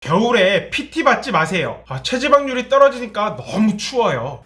겨울에 PT 받지 마세요. 아, 체지방률이 떨어지니까 너무 추워요.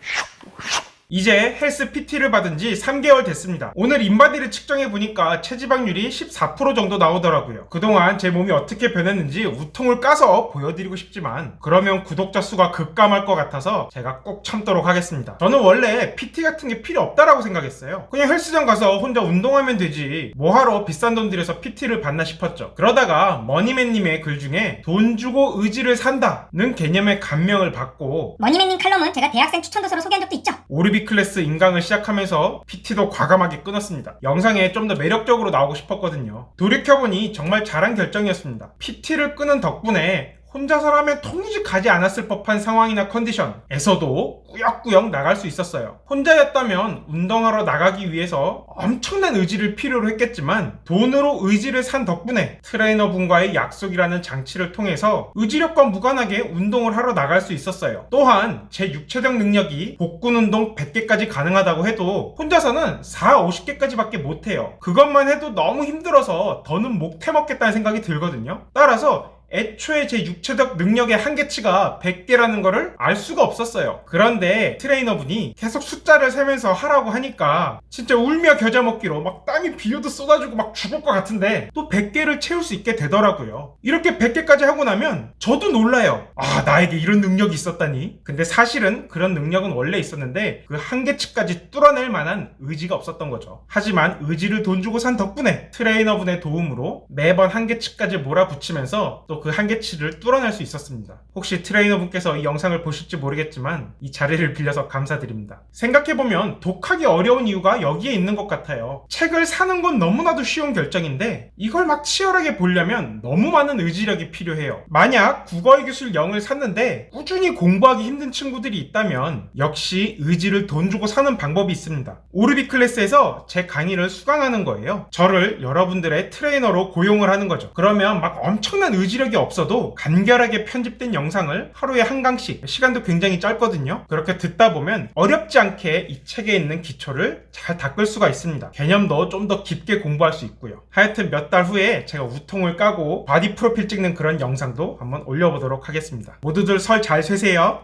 이제 헬스 PT를 받은 지 3개월 됐습니다. 오늘 인바디를 측정해 보니까 체지방률이 14% 정도 나오더라고요. 그동안 제 몸이 어떻게 변했는지 우통을 까서 보여드리고 싶지만 그러면 구독자 수가 급감할 것 같아서 제가 꼭 참도록 하겠습니다. 저는 원래 PT 같은 게 필요 없다라고 생각했어요. 그냥 헬스장 가서 혼자 운동하면 되지 뭐하러 비싼 돈 들여서 PT를 받나 싶었죠. 그러다가 머니맨님의 글 중에 돈 주고 의지를 산다는 개념의 감명을 받고 머니맨님 칼럼은 제가 대학생 추천 도서로 소개한 적도 있죠. 오 르비 클래스 인강을 시작하면서 PT도 과감하게 끊었습니다. 영상에 좀 더 매력적으로 나오고 싶었거든요. 돌이켜보니 정말 잘한 결정이었습니다. PT를 끊은 덕분에 혼자서라면 통지 가지 않았을 법한 상황이나 컨디션에서도 꾸역꾸역 나갈 수 있었어요. 혼자였다면 운동하러 나가기 위해서 엄청난 의지를 필요로 했겠지만 돈으로 의지를 산 덕분에 트레이너분과의 약속이라는 장치를 통해서 의지력과 무관하게 운동을 하러 나갈 수 있었어요. 또한 제 육체적 능력이 복근 운동 100개까지 가능하다고 해도 혼자서는 4, 50개까지밖에 못해요. 그것만 해도 너무 힘들어서 더는 못 해먹겠다는 생각이 들거든요. 따라서 애초에 제 육체적 능력의 한계치가 100개라는 거를 알 수가 없었어요. 그런데 트레이너분이 계속 숫자를 세면서 하라고 하니까 진짜 울며 겨자 먹기로 막 땀이 비오듯 쏟아지고 막 죽을 것 같은데 또 100개를 채울 수 있게 되더라고요. 이렇게 100개까지 하고 나면 저도 놀라요. 아, 나에게 이런 능력이 있었다니. 근데 사실은 그런 능력은 원래 있었는데 그 한계치까지 뚫어낼 만한 의지가 없었던 거죠. 하지만 의지를 돈 주고 산 덕분에 트레이너분의 도움으로 매번 한계치까지 몰아붙이면서 또그 한계치를 뚫어낼 수 있었습니다. 혹시 트레이너분께서 이 영상을 보실지 모르겠지만 이 자리를 빌려서 감사드립니다. 생각해보면 독하기 어려운 이유가 여기에 있는 것 같아요. 책을 사는 건 너무나도 쉬운 결정인데 이걸 막 치열하게 보려면 너무 많은 의지력이 필요해요. 만약 국어의 기술 0을 샀는데 꾸준히 공부하기 힘든 친구들이 있다면 역시 의지를 돈 주고 사는 방법이 있습니다. 오르비 클래스에서 제 강의를 수강하는 거예요. 저를 여러분들의 트레이너로 고용을 하는 거죠. 그러면 막 엄청난 의지 력이 없어도 간결하게 편집된 영상을 하루에 한 강씩 시간도 굉장히 짧거든요. 그렇게 듣다 보면 어렵지 않게 이 책에 있는 기초를 잘 닦을 수가 있습니다. 개념도 좀 더 깊게 공부할 수 있고요. 하여튼 몇 달 후에 제가 우통을 까고 바디 프로필 찍는 그런 영상도 한번 올려보도록 하겠습니다. 모두들 설 잘 쇠세요.